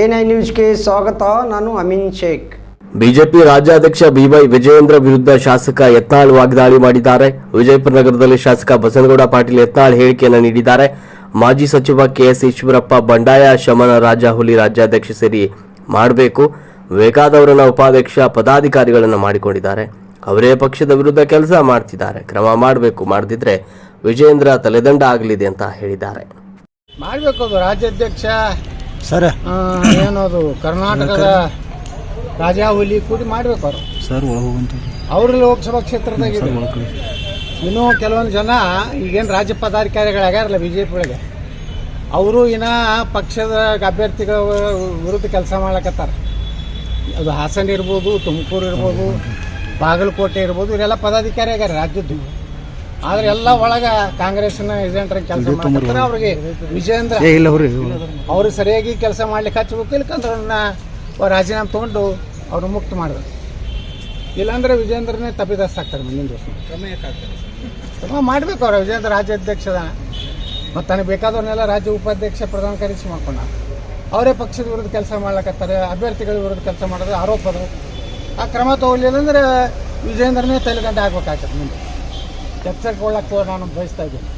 N I ನ್ಯೂಸ್ಗೆ ಸ್ವಾಗತ ನಾನು ಅಮಿನ್ ಶೇಖ್. ಬಿಜೆಪಿ ರಾಜ್ಯಾಧ್ಯಕ್ಷ ಬಿವೈ ವಿಜಯೇಂದ್ರ ವಿರುದ್ಧ ಶಾಸಕ ಯತ್ನಾಳ್ ವಾಗ್ದಾಳಿ ಮಾಡಿದ್ದಾರೆ. ವಿಜಯಪುರ ನಗರದಲ್ಲಿ ಶಾಸಕ ಬಸನಗೌಡ ಪಾಟೀಲ್ ಯತ್ನಾಳ್ ಹೇಳಿಕೆಯನ್ನು ನೀಡಿದ್ದಾರೆ. ಮಾಜಿ ಸಚಿವ ಕೆಎಸ್ ಈಶ್ವರಪ್ಪ ಬಂಡಾಯ ಶಮನ ರಾಜ ಹುಲಿ ರಾಜ್ಯಾಧ್ಯಕ್ಷ ಸೇರಿ ಮಾಡಬೇಕು. ಬೇಕಾದವರನ್ನ ಉಪಾಧ್ಯಕ್ಷ ಪದಾಧಿಕಾರಿಗಳನ್ನು ಮಾಡಿಕೊಂಡಿದ್ದಾರೆ. ಅವರೇ ಪಕ್ಷದ ವಿರುದ್ಧ ಕೆಲಸ ಮಾಡ್ತಿದ್ದಾರೆ. ಕ್ರಮ ಮಾಡಬೇಕು ಮಾಡದಿದ್ರೆ ವಿಜಯೇಂದ್ರ ತಲೆದಂಡ ಆಗಲಿದೆ ಅಂತ ಹೇಳಿದ್ದಾರೆ. ಮಾಡಬೇಕು ರಾಜ್ಯಾಧ್ಯಕ್ಷ. ಸರ್. ಆ, ಏನದು ಕರ್ನಾಟಕದ ರಾಜಾ ಹುಲಿ ಕೂಡಿ ಮಾಡ್ಬೇಕು ಅವರು. ಸರ್ ಒಳಗೆ ಹೋಗಂತ ಅವರು ಲೋಕಸಭಾ ಕ್ಷೇತ್ರದಾಗ ಇದೆ. ಒಳಗೆ ಇನ್ನೂ ಕೆಲವೊಂದು ಜನ ಈಗೇನು ರಾಜ್ಯ ಪದಾಧಿಕಾರಿಗಳಾಗ್ಯಾರಲ್ಲ ಬಿ ಜೆ ಪಿ ಒಳಗೆ. ಅವರು ಇನ್ನ ಪಕ್ಷದ ಅಭ್ಯರ್ಥಿಗಳ ವಿರುದ್ಧ ಕೆಲಸ ಮಾಡ್ಲಕತ್ತಾರ. ಅದು ಹಾಸನ ಇರ್ಬೋದು ತುಮಕೂರು ಇರ್ಬೋದು ಬಾಗಲಕೋಟೆ ಇರ್ಬೋದು ಇವರೆಲ್ಲ ಪದಾಧಿಕಾರಿ ಆಗ್ಯಾರ ರಾಜ್ಯದ್ದು. ಆದ್ರೆ ಎಲ್ಲ ಒಳಗ ಕಾಂಗ್ರೆಸ್ನ ಏಜೆಂಟ್ರ ಕೆಲಸ ಮಾಡ್ತಾರೆ. ಅವ್ರಿಗೆ ವಿಜೇಂದ್ರ ಇಲ್ಲ ಅವರು ಸರಿಯಾಗಿ ಕೆಲಸ ಮಾಡ್ಲಿಕ್ಕೆ ಹಚ್ಚಬೇಕು ಇಲ್ಕಂದ್ರ ಅವ್ರನ್ನ ಅವ್ರು ರಾಜೀನಾಮೆ ತಗೊಂಡು ಅವ್ರು ಮುಕ್ತ ಮಾಡಿದ್ರು ಇಲ್ಲಾಂದ್ರೆ ವಿಜೇಂದ್ರನೇ ತಪ್ಪಿದಸ್ತ ಆಗ್ತಾರೆ ಮುಂದಿನ ದಿವಸ. ಕ್ರಮ ಮಾಡ್ಬೇಕು ಅವ್ರ ವಿಜೇಂದ್ರ ರಾಜ್ಯಾಧ್ಯಕ್ಷದ. ಮತ್ತು ತನಗೆ ಬೇಕಾದವ್ರನ್ನೆಲ್ಲ ರಾಜ್ಯ ಉಪಾಧ್ಯಕ್ಷ ಪ್ರಧಾನ ಕಾರ್ಯದರ್ಶಿ ಮಾಡ್ಕೊಂಡ ಅವರೇ ಪಕ್ಷದ ವಿರುದ್ಧ ಕೆಲಸ ಮಾಡ್ಲಕತ್ತಾರೆ ಅಭ್ಯರ್ಥಿಗಳ ವಿರುದ್ಧ ಕೆಲಸ ಮಾಡೋದು ಆರೋಪ ಅದು ಆ ಕ್ರಮ ತಗೊಳ್ಳಿಲ್ಲ ಅಂದ್ರೆ ವಿಜೇಂದ್ರನೇ ತಲೆಗಂಟೆ ಆಗ್ಬೇಕಾಗ್ತದೆ ಮುಂದೆ. ಎಚ್ಚರಿಕೊಳ್ಳಕ್ಕೆ ನಾನು ಬಯಸ್ತಾ ಇದ್ದೀನಿ.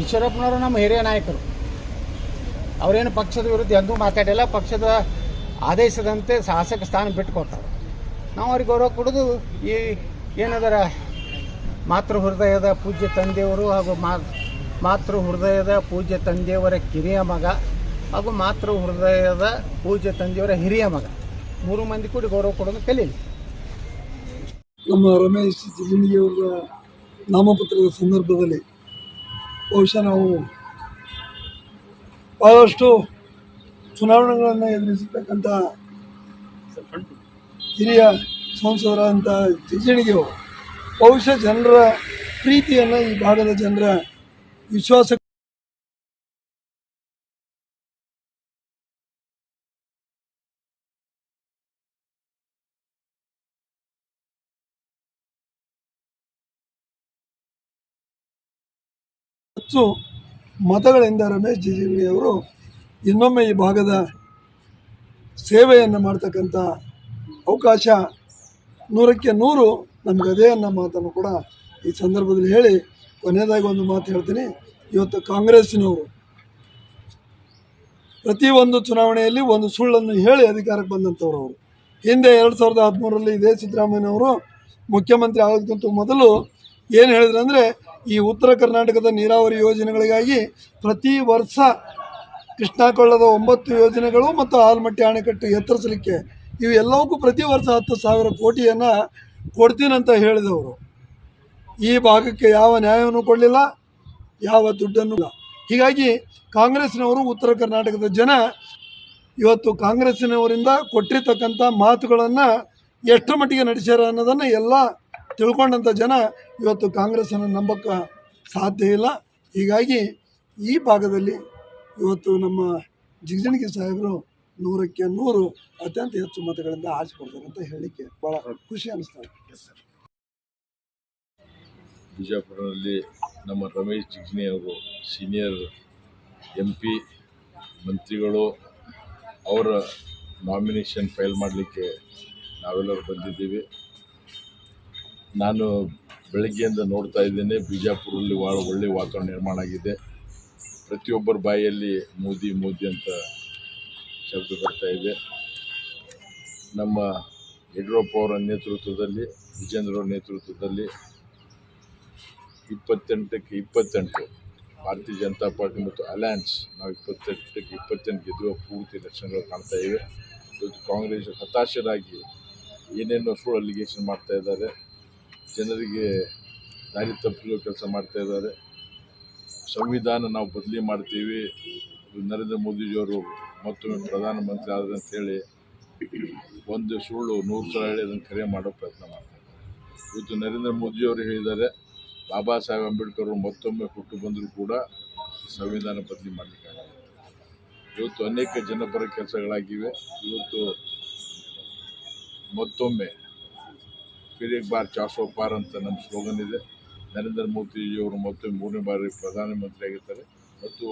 ಈಶ್ವರಪ್ಪನವರು ನಮ್ಮ ಹಿರಿಯ ನಾಯಕರು. ಅವರೇನು ಪಕ್ಷದ ವಿರುದ್ಧ ಎಂದೂ ಮಾತಾಡಿಲ್ಲ, ಪಕ್ಷದ ಆದೇಶದಂತೆ ಶಾಸಕ ಸ್ಥಾನ ಬಿಟ್ಟುಕೊಡ್ತಾರೆ ನಾವು ಅವ್ರಿಗೆ ಗೌರವ ಕೊಡೋದು ಈ ಏನದರ ಮಾತೃ ಹೃದಯದ ಪೂಜ್ಯ ತಂದೆಯವರು ಹಾಗೂ ಮಾ ಮಾತೃ ಹೃದಯದ ಪೂಜ್ಯ ತಂದೆಯವರ ಕಿರಿಯ ಮಗ ಹಾಗೂ ಮಾತೃ ಹೃದಯದ ಪೂಜ್ಯ ತಂದೆಯವರ ಹಿರಿಯ ಮಗ. ಮೂರು ಮಂದಿ ಕೂಡಿ ಗೌರವ ಕೊಡೋದು ಕಲೀಲಿ ನಮ್ಮ ರಮೇಶ್ ಜಿಗಣಿಯವರ ನಾಮಪತ್ರದ ಸಂದರ್ಭದಲ್ಲಿ ಬಹುಶಃ ನಾವು ಬಹಳಷ್ಟು ಚುನಾವಣೆಗಳನ್ನು ಎದುರಿಸತಕ್ಕಂಥ ಹಿರಿಯ ಸಂಸದರಾದಂಥ ಜಿಜಣಿಗೆ ಬಹುಶಃ ಜನರ ಪ್ರೀತಿಯನ್ನು ಈ ಭಾಗದ ಜನರ ವಿಶ್ವಾಸ ಹೆಚ್ಚು ಮತಗಳಿಂದ ರಮೇಶ್ ಜಿಗಣಿಯವರು ಇನ್ನೊಮ್ಮೆ ಈ ಭಾಗದ ಸೇವೆಯನ್ನು ಮಾಡ್ತಕ್ಕಂಥ ಅವಕಾಶ ನೂರಕ್ಕೆ ನೂರು ನಮಗದೇ ಅನ್ನೋ ಮಾತನ್ನು ಕೂಡ ಈ ಸಂದರ್ಭದಲ್ಲಿ ಹೇಳಿ ಕೊನೆಯದಾಗಿ ಒಂದು ಮಾತು ಹೇಳ್ತೀನಿ. ಇವತ್ತು ಕಾಂಗ್ರೆಸ್ಸಿನವರು ಪ್ರತಿಯೊಂದು ಚುನಾವಣೆಯಲ್ಲಿ ಒಂದು ಸುಳ್ಳನ್ನು ಹೇಳಿ ಅಧಿಕಾರಕ್ಕೆ ಬಂದಂಥವ್ರು ಅವರು. ಹಿಂದೆ ಎರಡು ಸಾವಿರದ ಹದಿಮೂರರಲ್ಲಿ ಇದೇ ಸಿದ್ದರಾಮಯ್ಯನವರು ಮುಖ್ಯಮಂತ್ರಿ ಆಗೋದಕ್ಕಿಂತ ಮೊದಲು ಏನು ಹೇಳಿದ್ರು ಅಂದರೆ ಈ ಉತ್ತರ ಕರ್ನಾಟಕದ ನೀರಾವರಿ ಯೋಜನೆಗಳಿಗಾಗಿ ಪ್ರತಿ ವರ್ಷ ಕೃಷ್ಣಾಕೊಳ್ಳದ ಒಂಬತ್ತು ಯೋಜನೆಗಳು ಮತ್ತು ಆಲ್ಮಟ್ಟಿ ಅಣೆಕಟ್ಟು ಎತ್ತರಿಸಲಿಕ್ಕೆ ಇವು ಎಲ್ಲವಕ್ಕೂ ಪ್ರತಿ ವರ್ಷ ಹತ್ತು ಸಾವಿರ ಕೋಟಿಯನ್ನು ಕೊಡ್ತೀನಂತ ಹೇಳಿದವರು. ಈ ಭಾಗಕ್ಕೆ ಯಾವ ನ್ಯಾಯವನ್ನು ಕೊಡಲಿಲ್ಲ, ಯಾವ ದುಡ್ಡನ್ನು ಹೀಗಾಗಿ ಕಾಂಗ್ರೆಸ್ನವರು, ಉತ್ತರ ಕರ್ನಾಟಕದ ಜನ ಇವತ್ತು ಕಾಂಗ್ರೆಸ್ಸಿನವರಿಂದ ಕೊಟ್ಟಿರ್ತಕ್ಕಂಥ ಮಾತುಗಳನ್ನು ಎಷ್ಟರ ಮಟ್ಟಿಗೆ ನಡೆಸ್ಯಾರ ಅನ್ನೋದನ್ನು ಎಲ್ಲ ತಿಳ್ಕೊಂಡಂಥ ಜನ ಇವತ್ತು ಕಾಂಗ್ರೆಸ್ಸನ್ನು ನಂಬಕ್ಕೆ ಸಾಧ್ಯ ಇಲ್ಲ. ಹೀಗಾಗಿ ಈ ಭಾಗದಲ್ಲಿ ಇವತ್ತು ನಮ್ಮ ಜಿಗಜಿಣಗಿ ಸಾಹೇಬರು ನೂರಕ್ಕೆ ನೂರು ಅತ್ಯಂತ ಹೆಚ್ಚು ಮತಗಳಿಂದ ಆರಿಸ್ಕೊಡ್ತಾರೆ ಅಂತ ಹೇಳಲಿಕ್ಕೆ ಭಾಳ ಖುಷಿ ಅನಿಸ್ತಾರೆ ಬಿಜಾಪುರದಲ್ಲಿ ನಮ್ಮ ರಮೇಶ್ ಜಿಗ್ನಿ ಅವರು ಸೀನಿಯರ್ ಎಂ ಪಿ ಮಂತ್ರಿಗಳು ಅವರ ನಾಮಿನೇಷನ್ ಫೈಲ್ ಮಾಡಲಿಕ್ಕೆ ನಾವೆಲ್ಲರೂ ಬಂದಿದ್ದೀವಿ. ನಾನು ಬೆಳಗ್ಗೆಯಿಂದ ನೋಡ್ತಾ ಇದ್ದೇನೆ, ಬಿಜಾಪುರಲ್ಲಿ ಭಾಳ ಒಳ್ಳೆಯ ವಾತಾವರಣ ನಿರ್ಮಾಣ ಆಗಿದೆ. ಪ್ರತಿಯೊಬ್ಬರ ಬಾಯಲ್ಲಿ ಮೋದಿ ಮೋದಿ ಅಂತ ಶಬ್ದ ಬರ್ತಾ ಇದೆ. ನಮ್ಮ ಯಡಿಯೂರಪ್ಪ ಅವರ ನೇತೃತ್ವದಲ್ಲಿ, ವಿಜೇಂದ್ರ ಅವರ ನೇತೃತ್ವದಲ್ಲಿ ಇಪ್ಪತ್ತೆಂಟಕ್ಕೆ ಇಪ್ಪತ್ತೆಂಟು ಭಾರತೀಯ ಜನತಾ ಪಾರ್ಟಿ ಮತ್ತು ಅಲಯನ್ಸ್ ನಾವು ಇಪ್ಪತ್ತೆಂಟಕ್ಕೆ ಇಪ್ಪತ್ತೆಂಟು ಗೆದ್ದುವ ಪೂರ್ತಿ ಲಕ್ಷಣಗಳು ಕಾಣ್ತಾ ಇವೆ. ಇವತ್ತು ಕಾಂಗ್ರೆಸ್ ಹತಾಶರಾಗಿ ಏನೇನೋ ಸುಳ್ಳು ಅಲಿಗೇಷನ್ ಮಾಡ್ತಾ ಇದ್ದಾರೆ. ಜನರಿಗೆ ದಾರಿ ತಪ್ಪಿಸಲು ಕೆಲಸ ಮಾಡ್ತಾ ಇದ್ದಾರೆ. ಸಂವಿಧಾನ ನಾವು ಬದಲಿ ಮಾಡ್ತೀವಿ. ನರೇಂದ್ರ ಮೋದಿಜಿಯವರು ಮತ್ತೊಮ್ಮೆ ಪ್ರಧಾನಮಂತ್ರಿ ಆದ್ರೆ ಅಂತೇಳಿ ಒಂದು ಸುಳ್ಳು ನೂರು ಸಲ ಹೇಳಿ ಅದನ್ನು ಕರೆ ಮಾಡೋ ಪ್ರಯತ್ನ ಮಾಡ್ತಾರೆ ಇವತ್ತು ನರೇಂದ್ರ ಮೋದಿಯವರು ಹೇಳಿದ್ದಾರೆ, ಬಾಬಾ ಸಾಹೇಬ್ ಅಂಬೇಡ್ಕರ್ ಮತ್ತೊಮ್ಮೆ ಹುಟ್ಟು ಬಂದರೂ ಕೂಡ ಸಂವಿಧಾನ ಬದಲಿ ಮಾಡಲಿಕ್ಕಾಗಲ್ಲ ಇವತ್ತು ಅನೇಕ ಜನಪರ ಕೆಲಸಗಳಾಗಿವೆ. ಇವತ್ತು ಮತ್ತೊಮ್ಮೆ ಫಿರ್ ಏಕ್ ಬಾರ್ ಚಾಸೋ ಪಾರ್ ಅಂತ ನಮ್ಮ ಸ್ಲೋಗನ್ ಇದೆ. ನರೇಂದ್ರ ಮೋದಿಜಿಯವರು ಮತ್ತೆ ಮೂರನೇ ಬಾರಿ ಪ್ರಧಾನಮಂತ್ರಿ ಆಗಿರ್ತಾರೆ ಮತ್ತು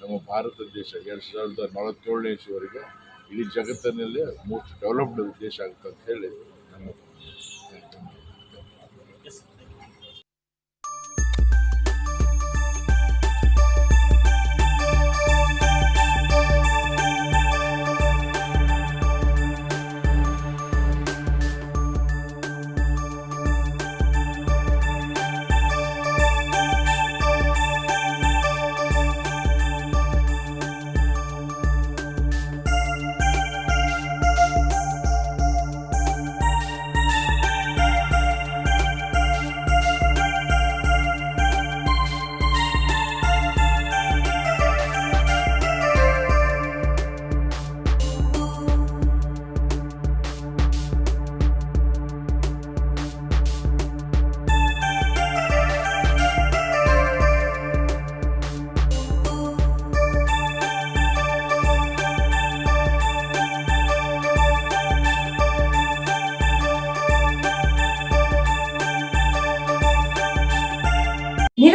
ನಮ್ಮ ಭಾರತ ದೇಶ ಎರಡು ಸಾವಿರದ ನಲವತ್ತೇಳನೇ ಇಸುವವರೆಗೆ ಇಡೀ ಜಗತ್ತಿನಲ್ಲೇ ಮೋಸ್ಟ್ ಡೆವಲಪ್ಡ್ ದೇಶ ಆಗುತ್ತೆ ಅಂತ ಹೇಳಿ ನನ್ನ